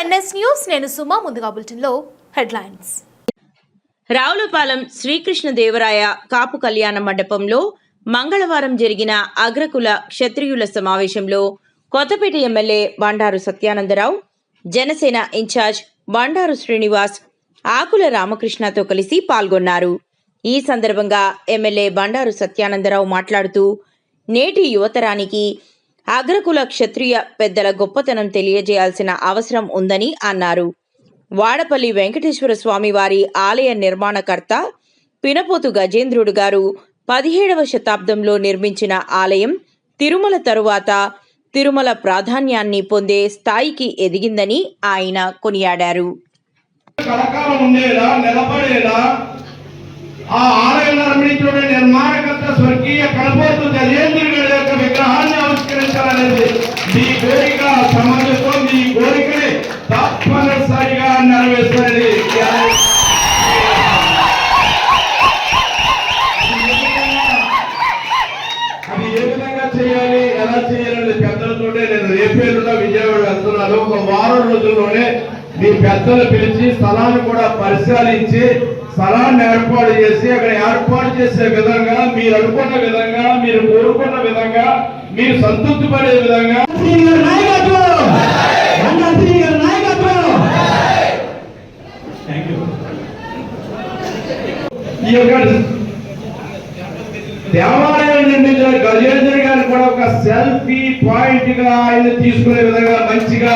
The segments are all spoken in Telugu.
ఎన్ఎస్ న్యూస్ నేను సుమా ముందుగా బులెటిన్లో హెడ్లైన్స్. రావులపాలెం శ్రీకృష్ణదేవరాయ కాపు కళ్యాణ మండపంలో మంగళవారం జరిగిన అగ్రకుల క్షత్రియుల సమావేశంలో కొత్తపేట ఎమ్మెల్యే బండారు సత్యానందరావు జనసేన ఇన్ఛార్జ్ బండారు శ్రీనివాస్ ఆకుల రామకృష్ణతో కలిసి పాల్గొన్నారు. ఈ సందర్భంగా ఎమ్మెల్యే బండారు సత్యానందరావు మాట్లాడుతూ నేటి యువతరానికి అగ్రకుల క్షత్రియ పెద్దల గొప్పతనం తెలియజేయాల్సిన అవసరం ఉందని అన్నారు. వాడపల్లి వెంకటేశ్వర స్వామి వారి ఆలయ నిర్మాణకర్త పినపోతు గజేంద్రుడు గారు పదిహేడవ శతాబ్దంలో నిర్మించిన ఆలయం తిరుమల తరువాత తిరుమల ప్రాధాన్యాన్ని పొందే స్థాయికి ఎదిగిందని ఆయన కొనియాడారు. ఆ ఆలయం నిర్మించిన నిర్మాణకర్త స్వర్గీయ కడపోతు గజేంద్రుడి యొక్క విగ్రహాన్ని ఆవిష్కరించాలనేది మీ కోరిక సమాజంతో మీ కోరికని తప్పనిసరిగా నెరవేర్చండి అది ఏ విధంగా చేయాలి ఎలా చేయాలని పెద్దలతోనే నేను రేపేరులో విజయవాడ వెళ్తున్నాను. ఒక వారం రోజుల్లోనే మీ పెద్దలు పిలిచి స్థలాన్ని కూడా పరిశీలించి స్థలాన్ని ఏర్పాటు చేసి అక్కడ ఏర్పాటు చేసే విధంగా మీరు అనుకున్న విధంగా మీరు కోరుకున్న విధంగా మీరు సంతృప్తి పడే విధంగా. ఈ యొక్క దేవాలయం నిర్మించిన గజేంద్ర గారిని కూడా ఒక సెల్ఫీ పాయింట్గా ఆయన తీసుకునే విధంగా మంచిగా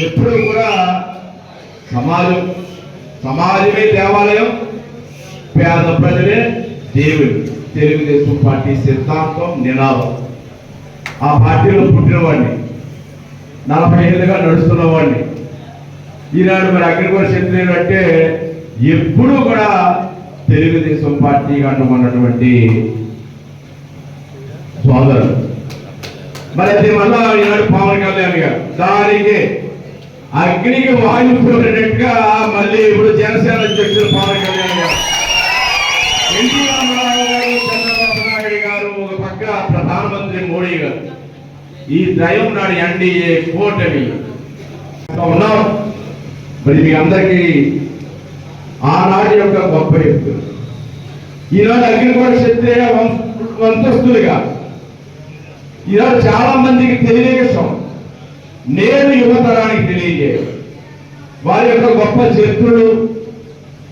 ఎప్పుడు కూడా సమాజం సమాజమే దేవాలయం పేద ప్రజలే దేవుడు. తెలుగుదేశం పార్టీ సిద్ధాంతం నినాదం. ఆ పార్టీలో పుట్టినవాడిని నలభై ఏళ్ళుగా నడుస్తున్నవాడిని. ఈనాడు మరి అగ్రికల్చర్ క్షత్రియులు అంటే ఎప్పుడూ కూడా తెలుగుదేశం పార్టీ అంటున్నటువంటి సోదరులు మరి అది మళ్ళా ఈనాడు పవన్ కళ్యాణ్ గారు దానికి అగ్నికి వాయువు పోయినట్టుగా మళ్ళీ ఇప్పుడు జనసేన అధ్యక్షులు పవన్ కళ్యాణ్ గారు. ఎన్టీ రామారావు గారు చంద్రబాబు నాయుడు గారు ఒక పక్క ప్రధానమంత్రి మోడీ గారు. ఈ దయం నాడు ఎన్డీఏ కూటమి. ఉన్నాం. మరి మీ అందరికీ ఆనాటి యొక్క గొప్ప ఎత్తు ఈనాడు అగ్నికోట క్షత్రియ వం- ఈనాడు చాలా మందికి తెలియక నేను యువతరానికి తెలియజేయాలి వారి యొక్క గొప్ప చరిత్రలు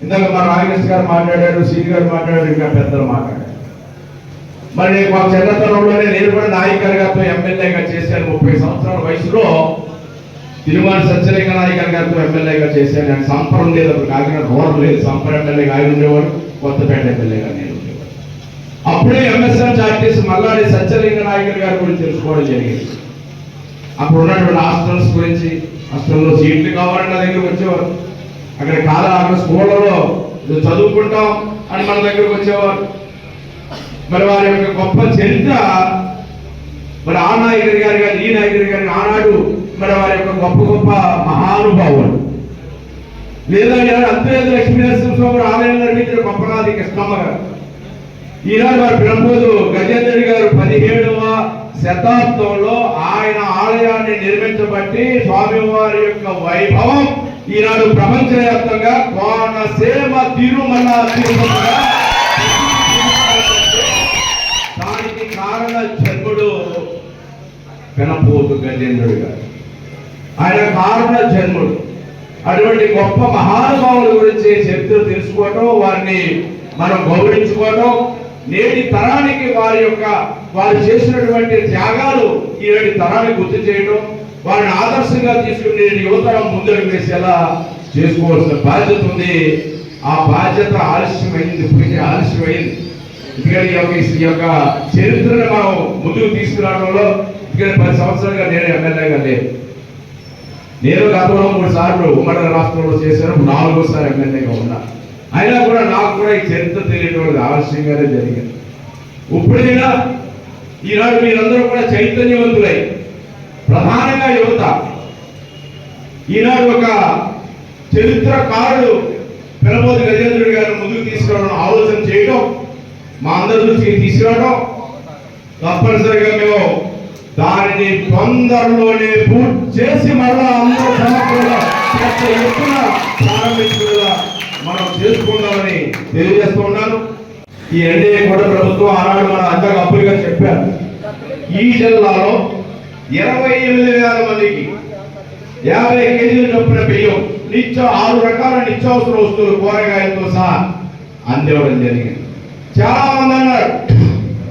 ఇందాక మా నాగేష్ గారు మాట్లాడారు సీని గారు మాట్లాడాడు ఇంకా పెద్దలు మాట్లాడారు. మరి మా చిన్నతనంలోనే నేను కూడా నాయకులుగాతో ఎమ్మెల్యేగా చేశాను ముప్పై సంవత్సరాల వయసులో. తిరుమల సత్యలింగ నాయకర్ గారితో ఎమ్మెల్యేగా చేశాను. నేను సంపరం లేదు అప్పుడు కాకినాడ రోడ్ లేదు. సంపర ఎమ్మెల్యేగా ఆయన ఉండేవాడు కొత్తపేట ఎమ్మెల్యేగా నేను ఉండేవాడు అప్పుడే ఎంఎస్ఎన్ చార్టీస్ మల్లాడి సత్యలింగ నాయకర్ గారి గురించి తెలుసుకోవడం జరిగింది. అప్పుడు ఉన్నటువంటి హాస్టల్స్ గురించి హాస్టల్లో సీట్లు కావాలని నా దగ్గరకు వచ్చేవారు. అక్కడ కాదు అక్కడ స్కూళ్ళలో చదువుకుంటాం అని మన దగ్గరకు వచ్చేవారు. మరి వారి యొక్క గొప్ప చరిత్ర మరి ఆ నాయకుడి గారు కానీ ఈ నాయకుడి గారి ఆనాడు మరి వారి యొక్క గొప్ప గొప్ప మహానుభావులు. లేదా ఈనాడు అంతర్వేద లక్ష్మీనరసింహ స్వామి ఆలయం నిర్మించిన గొప్పనాది కృష్ణమ్మ గారు. ఈనాడు వారి పిలంబోదు గజేంద్రుడి గారు పదిహేడవ శతాబ్దంలో ఆయన ఆలయాన్ని నిర్మించబట్టి స్వామివారి యొక్క వైభవం ఈనాడు ప్రపంచవ్యాప్తంగా కోనసీమ తిరుమల తిరుమలగా దానికి కారణ జన్ముడు పెనపోతు గజేంద్రుడు గారు. ఆయన కారణ జన్ముడు. అటువంటి గొప్ప మహానుభావుల గురించి చరిత్ర తెలుసుకోవటం వారిని మనం గౌరవించుకోవటం నేటి తరానికి వారి యొక్క వారు చేసినటువంటి త్యాగాలు ఈనాటి తరాన్ని గుర్తు చేయడం వారిని ఆదర్శంగా తీసుకుని యువతరం ముందడుగు వేసేలా చేసుకోవాల్సిన బాధ్యత ఉంది. ఆ బాధ్యత ఆలస్యమైంది ఇప్పటికే ఆలస్యమైంది. ఎందుకంటే ఈ యొక్క యొక్క చరిత్రను మనం ముందుకు తీసుకురావడంలో ఇక్కడ పది సంవత్సరాలుగా నేను ఎమ్మెల్యేగా లేదు నేను గతంలో మూడు సార్లు ఉమ్మడి రాష్ట్రంలో చేశాను నాలుగోసారి ఎమ్మెల్యేగా ఉన్నా. అయినా కూడా నాకు కూడా ఈ చరిత్ర తెలియడం ఆలస్యంగానే జరిగింది. ఇప్పుడైనా ఈనాడు మీరందరూ కూడా చైతన్యవంతులై ప్రధానంగా యువత. ఈనాడు ఒక చరిత్రకారుడు పినమోది గజేంద్రుడి గారు ముందుకు తీసుకురావడం ఆలోచన చేయడం మా అందరి దృష్టికి తీసుకురావడం తప్పనిసరిగా మేము దానిని తొందరలోనే పూర్తి చేసి మళ్ళా అందరూ సమగ్రంగా ప్రారంభించుకునేలా మనం చేసుకుందామని తెలియజేస్తూ ఉన్నాను. ఈ ఎన్డీఏ కూడా ప్రభుత్వం ఆనాడు మన అంతగా అప్పులుగా చెప్పారు. ఈ జిల్లాలో ఇరవై ఎనిమిది వేల మందికి యాభై కేజీలు చొప్పున బియ్యం నిత్య ఆరు రకాల నిత్యావసర వస్తువులు కూరగాయలతో సహా అందివ్వడం జరిగింది. చాలా మంది అన్నారు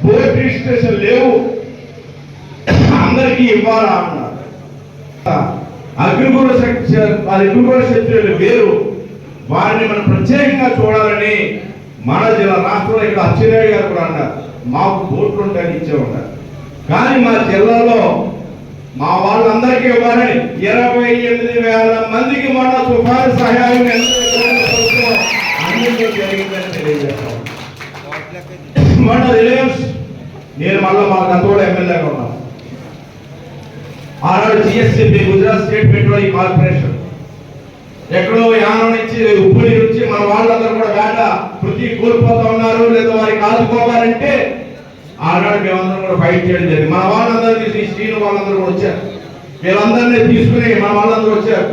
పోలీస్ రిజిస్ట్రేషన్ లేవు అందరికీ ఇవ్వాలా? అన్నారు. అగ్నిగుణ శక్తి అగ్నిగుణ శక్తులు వేరు. వారిని మనం ప్రత్యేకంగా చూడాలని మన జిల్లా రాష్ట్రంలో ఇక్కడ అచ్చెన్నాయుడు గారు కూడా అన్నారు మాకు బోట్లు ఉంటాయని ఇచ్చేవాడు కానీ మా జిల్లాలో మా వాళ్ళందరికీ ఇవ్వాలని ఇరవై ఎనిమిది వేల మందికి మన తుఫాను సహాయం మన రిలయన్స్ నేను మళ్ళీ మా గతంలో ఎమ్మెల్యేగా ఉన్నాను. ఆనాడు GSCB Gujarat state petroleum corporation. ఎక్కడో యానం నుంచి ఉప్పు నుంచి మన వాళ్ళందరూ కూడా వేట కృతి కోల్పోతా ఉన్నారు లేదా వారికి ఆదుకోవాలంటే ఆనాడు మేమందరం కూడా ఫైట్ చేయడం జరిగింది. మా వాళ్ళందరూ శ్రీ శ్రీను వాళ్ళందరూ కూడా వచ్చారు. వీళ్ళందరినీ తీసుకుని మా వాళ్ళందరూ వచ్చారు.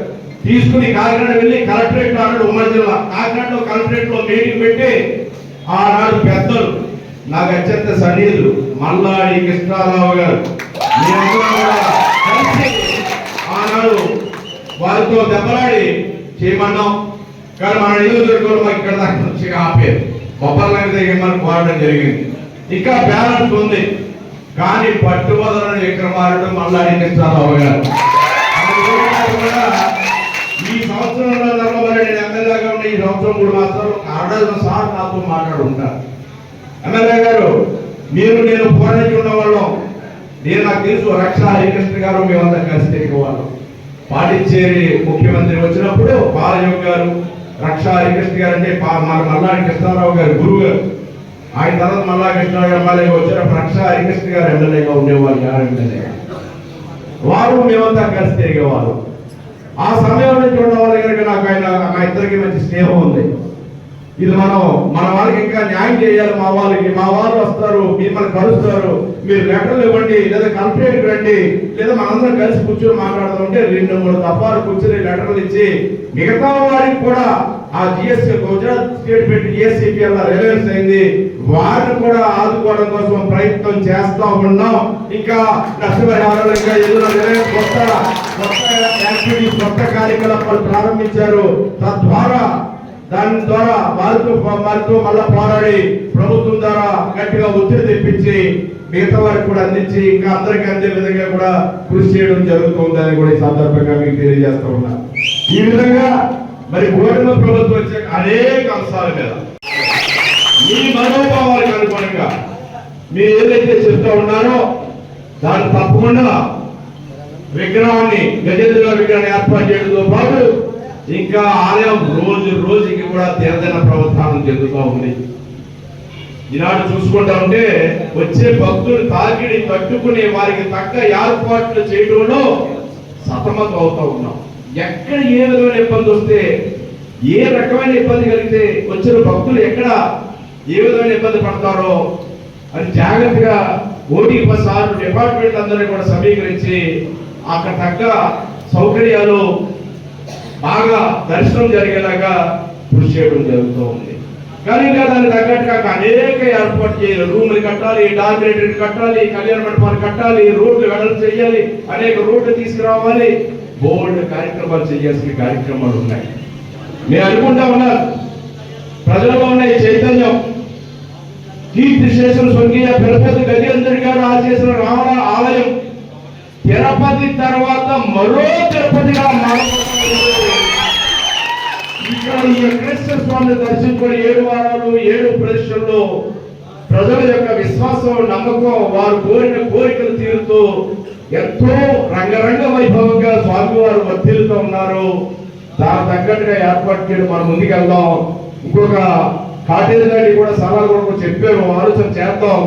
తీసుకుని కాకినాడ వెళ్ళి కలెక్టరేట్ ఆనాడు ఉమ్మడి జిల్లా కాకినాడలో కలెక్టరేట్లో మీటింగ్ పెట్టి ఆనాడు పెద్దలు నాకు అత్యంత సన్నిధులు మల్లాడి కృష్ణారావు గారు. ఆనాడు వారితో దెబ్బలాడి చేయమన్నాం. కానీ మన నియోజకవర్గంలో మాకు ఇక్కడ దాకా వచ్చి ఆపేది బొబ్బర్లాగా దిగమని కోరడం జరిగింది. ఇంకా బ్యాలెన్స్ ఉంది. కానీ పట్టుబదలను విక్రమార్కుడు మారడం కృష్ణారావు గారు చాలా కూడా ఈ సంవత్సరంలో జరగబడి నేను ఎమ్మెల్యేగా ఉన్న ఈ సంవత్సరం మూడు మాత్రం అరడజన సార్ నాతో మాట్లాడుంటారు ఎమ్మెల్యే గారు మీరు నేను పోరాడుతున్న వాళ్ళం నేను నాకు తెలుసు రక్ష హరికృష్ణ గారు మేమంతా కలిసి తిరిగే వాళ్ళం పాటించేరి ముఖ్యమంత్రి వచ్చినప్పుడు బాలయోగ్ గారు రక్ష హరికృష్ణ గారు అంటే పా- మన కృష్ణారావు గారు గురువు గారు ఆయన తర్వాత మల్లా కృష్ణారావు గారు ఎమ్మెల్యేగా వచ్చారు రక్ష హరికృష్ణ గారు ఎమ్మెల్యేగా ఉండేవాళ్ళు గారు ఎమ్మెల్యేగా వారు మేమంతా కలిసి తిరిగేవారు. ఆ సమయంలో చూడడం వాళ్ళ దగ్గరికి నాకు ఆయన మా ఇద్దరికి మంచి స్నేహం ఉంది. ఇది మనం మన వాళ్ళకి ఇంకా న్యాయం చేయాలి మా వాళ్ళకి మా వాళ్ళు వస్తారు మిమ్మల్ని కలుస్తారు. మీరు లెటర్లు ఇవ్వండి లేదా కంప్లైంట్ రండి లేదా మనందరం కలిసి కూర్చొని మాట్లాడుతుంటే రెండు మూడు దఫాలు కూర్చొని లెటర్లు ఇచ్చి మిగతా వారికి కూడా ఆ జిఎస్ఏ గుజరాత్ స్టేట్ పెట్టి జిఎస్సీపీ రిలయన్స్ అయింది. వారిని కూడా ఆదుకోవడం కోసం ప్రయత్నం చేస్తా ఉన్నాం. ఇంకా నష్టపరిహారాలు ఇంకా ఎదురు రిలయన్స్ కొత్త కొత్త యాక్టివిటీస్ కొత్త కార్యకలాపాలు ప్రారంభించారు. తద్వారా దాని ద్వారా వారితో వారితో మళ్ళా పోరాడి ప్రభుత్వం ద్వారా గట్టిగా ఒత్తిడి తెప్పించి మిగతా వారికి కూడా అందించి ఇంకా అందరికి అందే విధంగా కూడా కృషి చేయడం జరుగుతుందని కూడా ఈ సందర్భంగా మీకు తెలియజేస్తా ఉన్నా. ఈ విధంగా మరి గోడమ ప్రభుత్వం వచ్చే అనేక అంశాల మీద మీ మనోభావాలకు అనుగుణంగా మీరు ఏదైతే చెప్తా ఉన్నారో దాన్ని తప్పకుండా విగ్రహాన్ని గజేంద్ర విగ్రహాన్ని ఏర్పాటు చేయడంతో పాటు ఇంకా ఆలయం రోజు రోజుకి కూడా తీర్థన ప్రవర్తనం చెందుతూ ఉంది. ఈనాడు చూసుకుంటా ఉంటే వచ్చే భక్తులు తాకిడి తట్టుకునే వారికి తగ్గ ఏర్పాట్లు చేయడంలో సతమతం అవుతా ఉన్నాం. ఎక్కడ ఏ విధమైన ఇబ్బంది వస్తే ఏ రకమైన ఇబ్బంది కలిగితే వచ్చిన భక్తులు ఎక్కడ ఏ విధమైన ఇబ్బంది పడతారో అది జాగ్రత్తగా ఓటీ సార్ డిపార్ట్మెంట్ అందరినీ కూడా సమీకరించి అక్కడ తగ్గ సౌకర్యాలు బాగా దర్శనం జరిగేలాగా కృషి చేయడం జరుగుతూ ఉంది. కానీ ఇంకా దానికి తగ్గట్టుగా అనేక ఏర్పాటు చేయాలి. రూములు కట్టాలి డార్మినేటరీ కట్టాలి కళ్యాణ మండపాలు కట్టాలి రోడ్లు వెడలు చేయాలి అనేక రోడ్లు తీసుకురావాలి. బోల్డ్ కార్యక్రమాలు చేయాల్సిన కార్యక్రమాలు ఉన్నాయి. నేను అనుకుంటా ఉన్నారు ప్రజల్లో ఉన్న ఈ చైతన్యం కీర్తి శేషులు స్వర్గీయ తిరుపతి గజేంద్ర గారు ఆచేసిన రావణ ఆలయం తిరుపతి తర్వాత మరో తిరుపతిగా మారబోతుంది ఈ వెంకటేశ్వర స్వామిని దర్శించుకుని ఏడు వారాలు ఏడు ప్రదేశంలో ప్రజల యొక్క విశ్వాసం నమ్మకం వారు కోరిన కోరికలు తీరుతూ ఎంతో రంగరంగ వైభవంగా స్వామివారు వర్తిల్లుతూ ఉన్నారు. దాని తగ్గట్టుగా ఏర్పాటు చేయడం మనం ముందుకెళ్దాం. ఇంకొక కాటేజ్ గారి కూడా సలహాలు కూడా కొంచెం చెప్పారు. ఆలోచన చేద్దాం.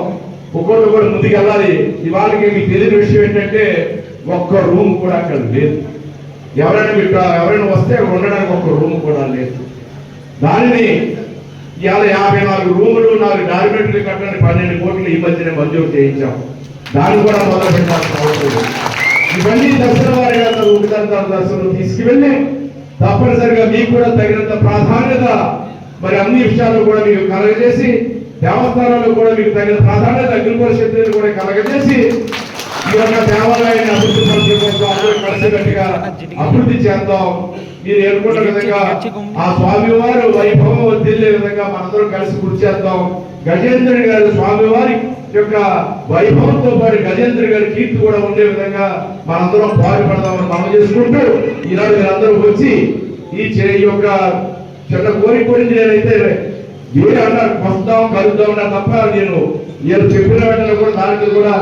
ఒక్కొక్కరు కూడా ముందుకెళ్ళాలి. ఇవాళకి మీకు తెలియని విషయం ఏంటంటే ఒక్క రూమ్ కూడా అక్కడ లేదు. ఎవరైనా మీకు ఎవరైనా వస్తే ఉండడానికి ఒక రూమ్ కూడా లేదు. దానిని ఇవాళ యాభై నాలుగు రూములు నాలుగు డార్మెంటరీ కట్టడానికి పన్నెండు కోట్లు ఈ మధ్యనే మంజూరు చేయించాం. దాన్ని కూడా మొదలు పెట్టాల్సిన అవసరం ఇవన్నీ దర్శన వారి ఉగ్రత దశలు తీసుకువెళ్ళి తప్పనిసరిగా మీకు కూడా తగినంత ప్రాధాన్యత మరి అన్ని విషయాలు కూడా మీకు కలగజేసి దేవస్థానాలు కూడా మీకు తగిన ప్రాధాన్యత అగ్నిపూర శక్తిని కూడా కలగజేసి ఈ యొక్క దేవాలయాన్ని అభివృద్ధి పరిచయం కోసం అందరూ కలిసికట్టుగా అభివృద్ధి చేద్దాం. మీరు ఏర్కొన్న విధంగా ఆ స్వామివారు వైభవం వర్ధిల్లే విధంగా మనందరం కలిసి కృషి చేద్దాం. గజేంద్రుడి గారి స్వామివారి యొక్క వైభవంతో పాటు గజేంద్ర గారి కీర్తి కూడా ఉండే విధంగా మనందరం పాటుపడదామని మనం చేసుకుంటూ ఈనాడు మీరందరూ వచ్చి ఈ యొక్క చిన్న కోరిక కోరింది నేనైతే మీరు అన్నారు వస్తాం కలుద్దాం అన్నారు తప్ప నేను నేను చెప్పిన వెంటనే కూడా దానికి కూడా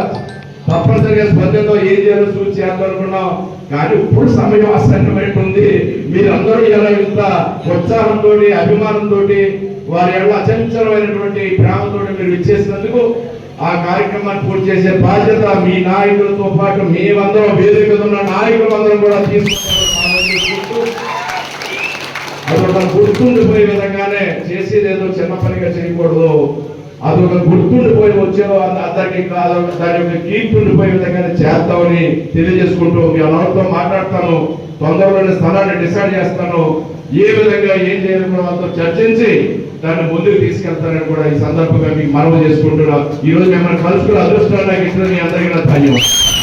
తప్పనిసరిగా స్పందనతో ఏం చేయాలో చూసి చేద్దామనుకున్నాం కానీ ఇప్పుడు సమయం అసన్నమైనట్టు ఉంది మీరందరూ ఎలా ఇంత ఉత్సాహంతో అభిమానంతో వారి యొక్క అచంచలమైనటువంటి ప్రేమతో మీరు ఇచ్చేసినందుకు ఆ కార్యక్రమాన్ని పూర్తి చేసే బాధ్యత మీ నాయకులతో పాటు మేమందరం వేదిక మీద ఉన్న నాయకులందరం కూడా తీసుకుంటాం అది ఒక గుర్తుండిపోయే విధంగానే చేసేది ఏదో చిన్న పనిగా చేయకూడదు. అది ఒక గుర్తుండిపోయి వచ్చే అందరికి కాదు దాని యొక్క కీర్తుండిపోయే విధంగా చేస్తామని తెలియజేసుకుంటూ మీ అందరితో మాట్లాడతాను. తొందరలోనే స్థలాన్ని డిసైడ్ చేస్తాను. ఏ విధంగా ఏం చేయాలని కూడా వాళ్ళతో చర్చించి దాన్ని ముందుకు తీసుకెళ్తానని కూడా ఈ సందర్భంగా మీకు మనవి చేసుకుంటున్నా. ఈ రోజు మిమ్మల్ని కలుసుకున్న అదృష్టాన్ని నాకు ఇచ్చిన మీ అందరికీ నా ధన్యవాదాలు.